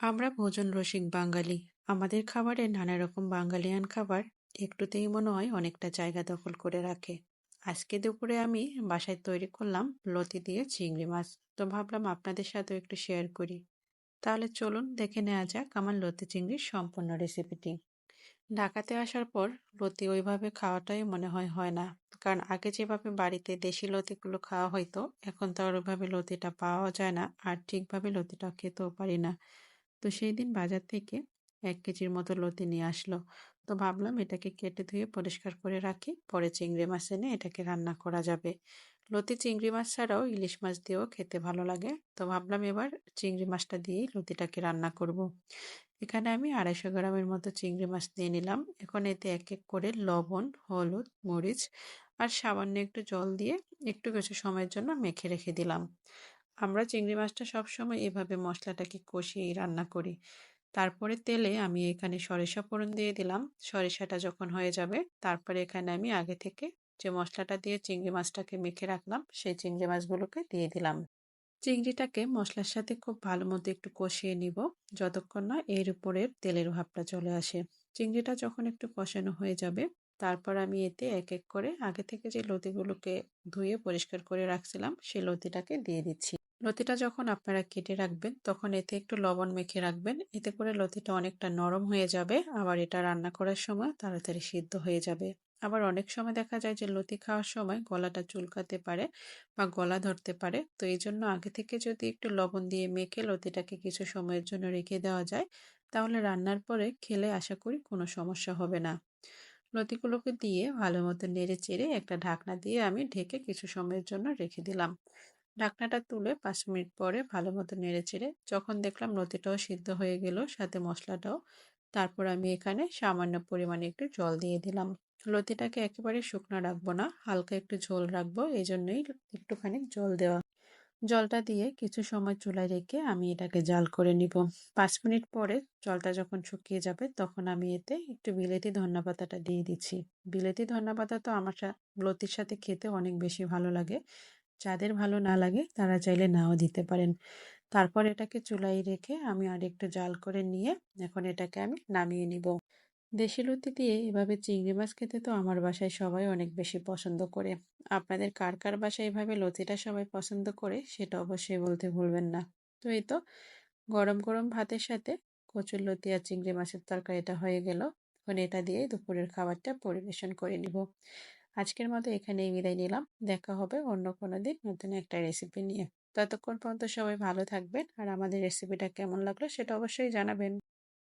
আমরা ভোজন রসিক বাঙালি। আমাদের খাবারে নানা রকম বাঙালিয়ান খাবার একটুতেই মনে হয় অনেকটা জায়গা দখল করে রাখে। আজকে দুপুরে আমি বাসায় তৈরি করলাম লতি দিয়ে চিংড়ি মাছ। তো ভাবলাম আপনাদের সাথেও একটু শেয়ার করি। তাহলে চলুন দেখে নেওয়া যাক আমার লতি চিংড়ির সম্পূর্ণ রেসিপিটি ঢাকাতে আসার পর লতি ওইভাবে খাওয়াটাই মনে হয় হয় না। কারণ আগে যেভাবে বাড়িতে দেশি লতিগুলো খাওয়া হয়তো এখন তো আর ওইভাবে লতিটা পাওয়া যায় না, আর ঠিকভাবে লতিটা খেতেও পারি না। তো সেই দিন বাজার থেকে এক কেজির মতো লতি নিয়ে আসলো। তো ভাবলাম এটাকে কেটে ধুয়ে পরিষ্কার করে রাখি, পরে চিংড়ি মাছ এনে এটাকে রান্না করা যাবে। লতি চিংড়ি মাছ ছাড়াও ইলিশ মাছ দিয়েও খেতে ভালো লাগে। তো ভাবলাম এবার চিংড়ি মাছটা দিয়েই লতিটাকে রান্না করব। এখানে আমি আড়াইশো গ্রামের মতো চিংড়ি মাছ দিয়ে নিলাম। এখন এতে এক এক করে লবণ, হলুদ, মরিচ আর সামান্য একটু জল দিয়ে একটু কিছু সময়ের জন্য মেখে রেখে দিলাম। আমরা চিংড়ি মাছটা সবসময় এভাবে মশলাটাকে কষিয়েই রান্না করি। তারপরে তেলে আমি এখানে সরিষা ফোড়ন দিয়ে দিলাম। সরিষাটা যখন হয়ে যাবে, তারপরে এখানে আমি আগে থেকে যে মশলাটা দিয়ে চিংড়ি মাছটাকে মেখে রাখলাম, সেই চিংড়ি মাছগুলোকে দিয়ে দিলাম। চিংড়িটাকে মশলার সাথে খুব ভালো মতো একটু কষিয়ে নিব, যতক্ষণ না এর উপরে তেলের ভাবটা চলে আসে। চিংড়িটা যখন একটু কষানো হয়ে যাবে, তারপর আমি এতে এক এক করে আগে থেকে যে লতিগুলোকে ধুয়ে পরিষ্কার করে রাখছিলাম, সেই লতিটাকে দিয়ে দিচ্ছি। লতিটা যখন আপনারা কেটে রাখবেন, তখন এতে একটু লবণ মেখে রাখবেন। এতে করে লতিটা অনেকটা নরম হয়ে যাবে। আবার এটা রান্না করার সময় তাড়াতাড়ি সিদ্ধ হয়ে যাবে। আবার অনেক সময় দেখা যায় যে, লতি খাওয়ার সময় গলাটা চুলকাতে পারে বা গলা ধরতে পারে। তো এই জন্য আগে থেকে যদি একটু লবণ দিয়ে মেখে লতিটাকে কিছু সময়ের জন্য রেখে দেওয়া যায়, তাহলে রান্নার পরে খেলে আশা করি কোনো সমস্যা হবে না। লতিগুলোকে দিয়ে ভালো মতো নেড়ে চেড়ে একটা ঢাকনা দিয়ে আমি ঢেকে কিছু সময়ের জন্য রেখে দিলাম। ঢাকনাটা তুলে পাঁচ মিনিট পরে ভালো মতো নেড়ে চেড়ে যখন দেখলাম লতিটাও সিদ্ধ হয়ে গেল সাথে মশলাটাও, তারপর আমি এখানে সামান্য পরিমাণে একটু জল দিয়ে দিলাম। লতিটাকে একেবারে শুকনো রাখব না, হালকা একটু ঝোল রাখব এই জন্যই একটুখানি জল দেওয়া। জলটা দিয়ে কিছু সময় চুলায় রেখে আমি এটাকে জাল করে নিব। পাঁচ মিনিট পরে জলটা যখন শুকিয়ে যাবে তখন আমি এতে একটু বিলেতি ধন্যা পাতাটা দিয়ে দিচ্ছি। বিলেতি ধন্যা পাতা তো আমার লতির সাথে খেতে অনেক বেশি ভালো লাগে। যাদের ভালো না লাগে তারা চাইলে নাও দিতে পারেন। তারপর এটাকে চুলাই রেখে আমি আর একটু জাল করে নিয়ে এখন এটাকে আমি নামিয়ে নিব। দেশি লতি দিয়ে এভাবে চিংড়ি মাছ খেতে তো আমার বাসায় সবাই অনেক বেশি পছন্দ করে। আপনাদের কার কার বাসায় এভাবে লতিটা সবাই পছন্দ করে সেটা অবশ্যই বলতে ভুলবেন না। তো এই তো গরম গরম ভাতের সাথে কচুর লতি আর চিংড়ি মাছের তরকারিটা হয়ে গেল। এখন এটা দিয়ে দুপুরের খাবারটা পরিবেশন করে নিব। আজকের মতো এখানেই বিদায় নিলাম। দেখা হবে অন্য কোনো দিন নতুন একটা রেসিপি নিয়ে। ততক্ষণ পর্যন্ত সবাই ভালো থাকবেন। আর আমাদের রেসিপিটা কেমন লাগল সেটা অবশ্যই জানাবেন।